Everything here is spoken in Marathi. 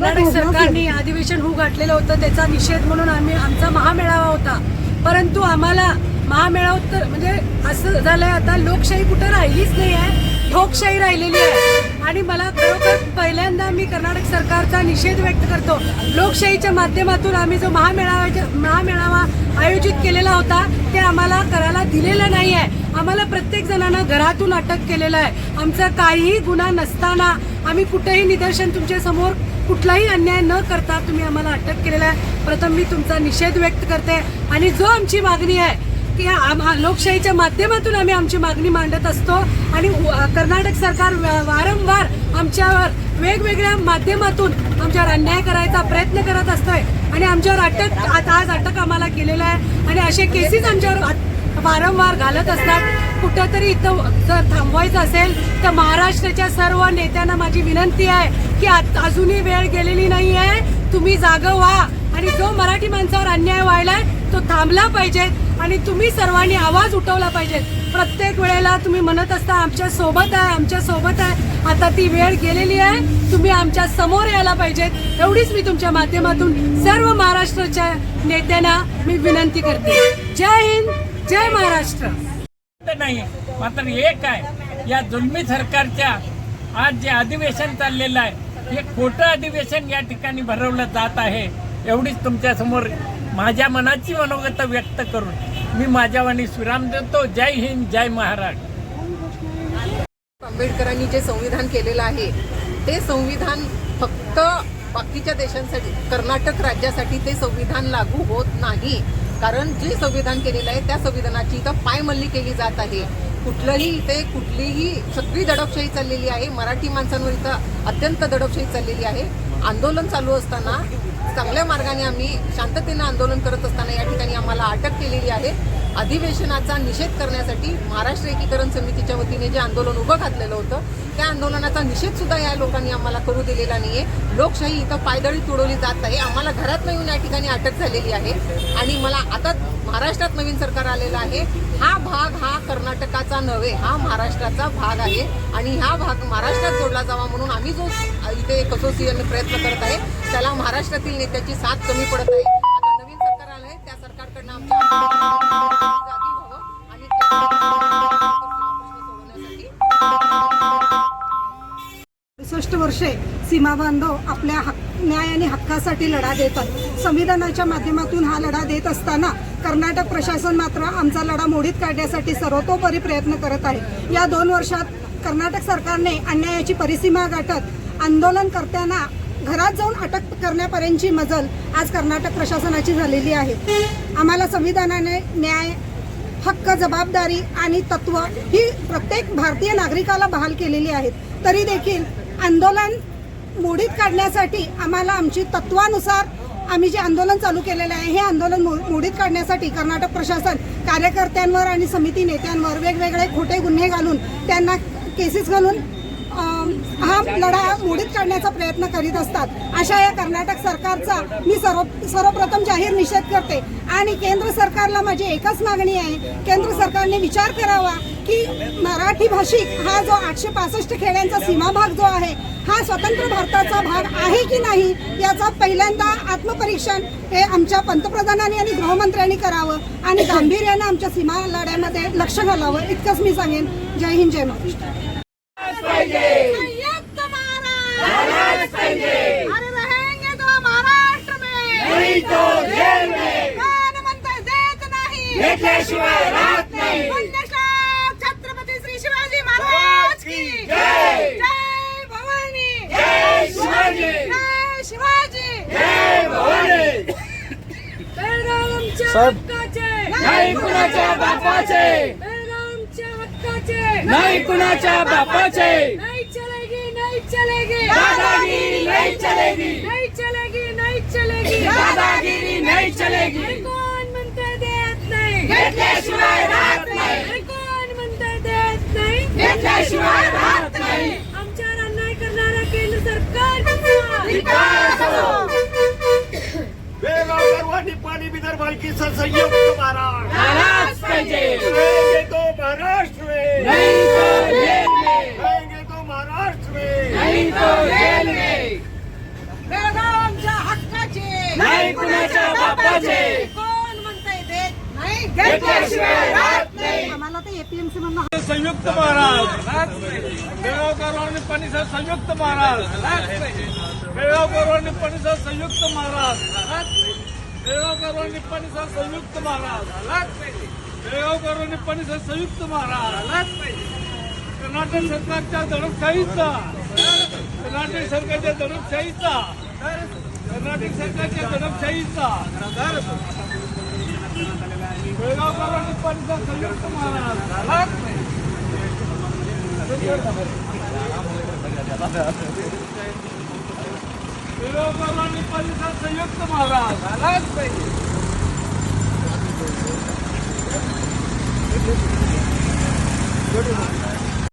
कर्नाटक सरकारने अधिवेशन होऊ घातलेलं होतं त्याचा निषेध म्हणून आम्ही आमचा महामेळावा होता. परंतु आम्हाला महामेळावा तर म्हणजे असं झालंय आता लोकशाही कुठं राहिलीच नाही आहे ठोकशाही राहिलेली आहे. आणि मला खरोखर पहिल्यांदा मी कर्नाटक सरकारचा निषेध व्यक्त करतो. लोकशाहीच्या माध्यमातून आम्ही जो महामेळावा महामेळावा आयोजित केलेला होता ते आम्हाला करायला दिलेलं नाही आहे. आम्हाला प्रत्येक जणांना घरातून अटक केलेलं आहे. आमचा काहीही गुन्हा नसताना आम्ही कुठेही निदर्शन तुमच्यासमोर कुठलाही अन्याय न करता तुम्ही आम्हाला अटक केलेला आहे. प्रथम मी तुमचा निषेध व्यक्त करते. आणि जो आमची मागणी आहे की आम्हा लोकशाहीच्या माध्यमातून आम्ही आमची मागणी मांडत असतो आणि कर्नाटक सरकार वारंवार आमच्यावर वेगवेगळ्या माध्यमातून आमच्यावर अन्याय करायचा प्रयत्न करत असतोय. आणि आमच्यावर अटक आता आज अटक आम्हाला केलेलं आहे. आणि असे केसेस आमच्यावर वारंवार घालत असतात. कुठंतरी इथं जर थांबवायचं असेल तर महाराष्ट्राच्या सर्व नेत्यांना माझी विनंती आहे की आत- अजूनही वेळ गेलेली नाही आहे तुम्ही जागं व्हा. आणि जो मराठी माणसावर अन्याय व्हायलाय तो थांबला पाहिजे. आणि तुम्ही सर्वांनी आवाज उठवला पाहिजे. प्रत्येक वेळेला तुम्ही म्हणत असता आमच्यासोबत आहे आमच्यासोबत आहे. आता ती वेळ गेलेली आहे. तुम्ही आमच्यासमोर यायला पाहिजेत. एवढीच मी तुमच्या माध्यमातून सर्व महाराष्ट्राच्या नेत्यांना मी विनंती करते. जय हिंद जय महाराष्ट्र. नाही मात्र एक आहे. या जुलमी सरकारच्या आज जे अधिवेशन चाललेलं आहे हे खोटं अधिवेशन या ठिकाणी भरवलं जात आहे एवढीच तुमच्यासमोर माझ्या मनाची मनोगत व्यक्त करून मी माझ्या वाणी विराम देतो. जय हिंद जय महाराष्ट्र. आंबेडकरांनी जे संविधान केलेलं आहे ते संविधान फक्त बाकीच्या देशांसाठी कर्नाटक राज्यासाठी ते संविधान लागू होत नाही. कारण जे संविधान केलेलं आहे त्या संविधानाची इथं पायमल्ली केली जात आहे. कुठलंही इथे कुठलीही सगळी दडपशाही चाललेली आहे. मराठी माणसांवर इथं अत्यंत दडपशाही चाललेली आहे. आंदोलन चालू असताना चांगल्या मार्गाने आम्ही शांततेनं आंदोलन करत असताना या ठिकाणी आम्हाला अटक केलेली आहे. अधिवेशनाचा निषेध करण्यासाठी महाराष्ट्र एकीकरण समितीच्या वतीने जे आंदोलन उभं घातलेलं होतं त्या आंदोलनाचा निषेध सुद्धा या लोकांनी आम्हाला करू दिलेला नाहीये. लोकशाही इथं पायदळी तुडवली जात आहे. आम्हाला घरात येऊन या ठिकाणी अटक झालेली आहे. आणि मला आता महाराष्ट्रात नवीन सरकार आलेला आहे. हा भाग हा कर्नाटकाचा नव्हे हा महाराष्ट्राचा भाग आहे. आणि हा भाग महाराष्ट्रात जोडला जावा म्हणून आम्ही जो इथे एक असोसिएशन प्रयत्न करत आहे त्याला महाराष्ट्रातील नेत्याची साथ कमी पडत आहे. सरकारकडनं वर्षे सीमा बांधव आपल्या हक न्याय आणि हक्कासाठी लढा देतात. संविधानाच्या माध्यमातून हा लढा देत असताना कर्नाटक प्रशासन मात्र आमचा लढा मोडीत काढण्यासाठी सर्वतोपरी प्रयत्न करत आहे. या दोन वर्षात कर्नाटक सरकारने अन्यायाची परिसीमा गाठत आंदोलनकर्त्यांना घरात जाऊन अटक करण्यापर्यंतची मजल आज कर्नाटक प्रशासनाची झालेली आहे. आम्हाला संविधानाने न्याय हक्क जबाबदारी आणि तत्व ही प्रत्येक भारतीय नागरिकाला बहाल केलेली आहेत. तरी देखील आंदोलन मोडीत काढण्यासाठी आम्हाला आमची तत्वानुसार आम्ही जे आंदोलन चालू केलेलं आहे हे आंदोलन मो- मोडीत काढण्यासाठी कर्नाटक प्रशासन कार्यकर्त्यांवर आणि समिती नेत्यांवर वेगवेगळे खोटे गुन्हे घालून त्यांना केसेस घालून हा लढा मोडीत काढण्याचा प्रयत्न करीत असतात. अशा या कर्नाटक सरकारचा मी सर्व सर्वप्रथम जाहीर निषेध करते. आणि केंद्र सरकारला माझी एकच मागणी आहे. केंद्र सरकारने विचार करावा की मराठी भाषिक हा जो आठशे पासष्ट खेड्यांचा सीमा भाग जो आहे हा स्वतंत्र भारताचा भाग आहे की नाही याचा पहिल्यांदा आत्मपरीक्षण हे आमच्या पंतप्रधानांनी आणि गृहमंत्र्यांनी करावं आणि गांभीर्यानं आमच्या सीमा लढ्यामध्ये लक्ष घालावं इतकंच मी सांगेन. जय हिंद जय महाराष्ट्र संयुक्त महाराष्ट्र अरे रहेंगे तो महाराष्ट्र में नहीं तो जेल में प्रधानमंत्री देत नाही घेतल्याशिवाय राहत नाही. छत्रपती श्री शिवाजी महाराज की जय. जय भवानी. जय शिवाजी. जय शिवाजी. जय भवानी. नाही कुणाच्या बापाचे. नाही कुणाच्या बापाचे. नहीं चलेगी नहीं चलेगी. दादागिरी नहीं चलेगी. नहीं चलेगी नहीं चलेगी. दादागिरी नहीं चलेगी. घेतल्याशिवाय राहत नाही. कोण म्हणता देत नाही. घेतल्याशिवाय राहत नाही. आमच्यावर अन्याय करणारा केंद्र सरकार हो. पाणी बिगर मालकीचा संयुक्त महाराष्ट्र पाहिजे. तो महाराष्ट्र में तो महाराष्ट्र आमच्या हक्काचे. नाही कुणाच्या बापाचे. संयुक्त महाराज. बेळगावकरांनी आणि संयुक्त महाराज. बेळगावकरांनी आणि संयुक्त महाराज. बेळगावकरांनी आणि संयुक्त महाराज. बेळगावकरांनी आणि संयुक्त महाराज. कर्नाटक सरकारच्या दडपशाहीचा कर्नाटक सरकारच्या दडपशाहीचा कर्नाटक सरकारच्या दडपशाहीचा बेळगावकर आणि संयुक्त महाराज बेळगावकर आणि संयुक्त महाराज आलाच पाहिजे